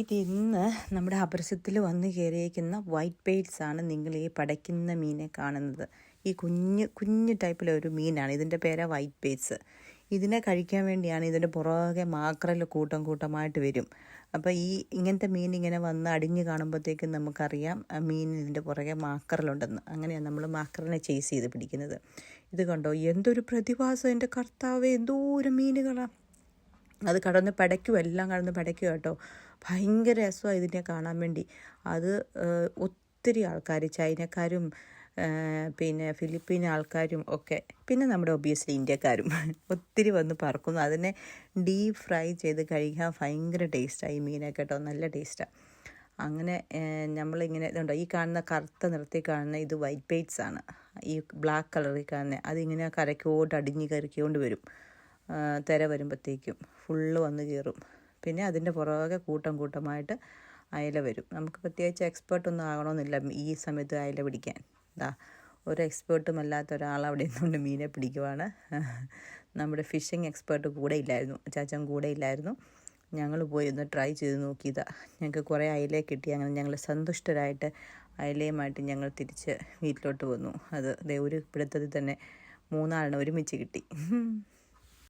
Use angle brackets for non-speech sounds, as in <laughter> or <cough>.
ഇതിന്ന് നമ്മുടെ അപരസത്തിൽ വന്നു കയറിയേക്കുന്ന വൈറ്റ് പെയ്ഡ്സ് ആണ് നിങ്ങൾ ഈ പടയ്ക്കുന്ന മീനെ കാണുന്നത്. ഈ കുഞ്ഞ് കുഞ്ഞ് ടൈപ്പിലെ ഒരു മീനാണ്. ഇതിന്റെ പേരാ വൈറ്റ് പെയ്ഡ്സ് ഇതിനെ കഴിക്കാൻ വേണ്ടിയാണ് ഇതിന്റെ പുറകെ മാക്രൽ കൂട്ടം കൂട്ടമായിട്ട് വരും. അപ്പോൾ ഈ ഇങ്ങനത്തെ മീൻ ഇങ്ങനെ വന്ന് അടിഞ്ഞ് കാണുമ്പോഴത്തേക്കും നമുക്കറിയാം മീൻ ഇതിന്റെ പുറകെ മാക്കറലുണ്ടെന്ന് അങ്ങനെയാണ് നമ്മൾ മാക്കറിനെ ചേസ് ചെയ്ത് പിടിക്കുന്നത്. ഇത് കണ്ടോ? എന്തൊരു പ്രതിഭാസം എന്റെ കർത്താവ് എന്തോ ഒരു മീനുകളാണ് അത് കടന്ന് പടയ്ക്കും എല്ലാം കടന്ന് പടയ്ക്കും കേട്ടോ. ഭയങ്കര രസമാണ് ഇതിനെ കാണാൻ വേണ്ടി. അത് ഒത്തിരി ആൾക്കാർ ചൈനക്കാരും പിന്നെ ഫിലിപ്പീൻ ആൾക്കാരും ഒക്കെ പിന്നെ നമ്മുടെ ഒബിയസ്ലി ഇന്ത്യക്കാരും <laughs> ഒത്തിരി വന്ന് പറക്കുന്നു. അതിനെ ഡീപ് ഫ്രൈ ചെയ്ത് കഴിക്കാൻ ഭയങ്കര ടേസ്റ്റാണ് ഈ മീനൊക്കെ കേട്ടോ. നല്ല ടേസ്റ്റാണ് അങ്ങനെ നമ്മളിങ്ങനെ ഇതുണ്ടോ ഈ കാണുന്ന കറുത്ത നിറത്തിൽ കാണുന്ന ഇത് വൈറ്റ് പെയ്റ്റ്സ് ആണ് ഈ ബ്ലാക്ക് കളറിൽ കാണുന്ന അതിങ്ങനെ കരയ്ക്കോട്ട് അടിഞ്ഞ് കരയ്ക്കൊണ്ട് വരും. തിര വരുമ്പോഴത്തേക്കും ഫുള്ള് വന്ന് കയറും. പിന്നെ അതിന്റെ പുറകെ കൂട്ടം കൂട്ടമായിട്ട് അയല വരും. നമുക്ക് പ്രത്യേകിച്ച് എക്സ്പേർട്ടൊന്നും ആകണമെന്നില്ല ഈ സമയത്ത് അയല പിടിക്കാൻ. എന്താ ഒരു എക്സ്പേർട്ടും അല്ലാത്ത ഒരാൾ അവിടെ നിന്നുകൊണ്ട് മീനെ പിടിക്കുവാണ്. നമ്മുടെ ഫിഷിംഗ് എക്സ്പേർട്ട് കൂടെ ഇല്ലായിരുന്നു. ചാച്ചൻ കൂടെ ഇല്ലായിരുന്നു. ഞങ്ങൾ പോയി ഒന്ന് ട്രൈ ചെയ്ത് നോക്കിയതാ. ഞങ്ങൾക്ക് കുറേ അയല കിട്ടി. അങ്ങനെ ഞങ്ങൾ സന്തുഷ്ടരായിട്ട് അയലയുമായിട്ട് ഞങ്ങൾ തിരിച്ച് വീട്ടിലോട്ട് വന്നു. അത് ദേ ഒരു പിടുത്തത്തിൽ തന്നെ മൂന്നാളിന് ഒരുമിച്ച് കിട്ടി.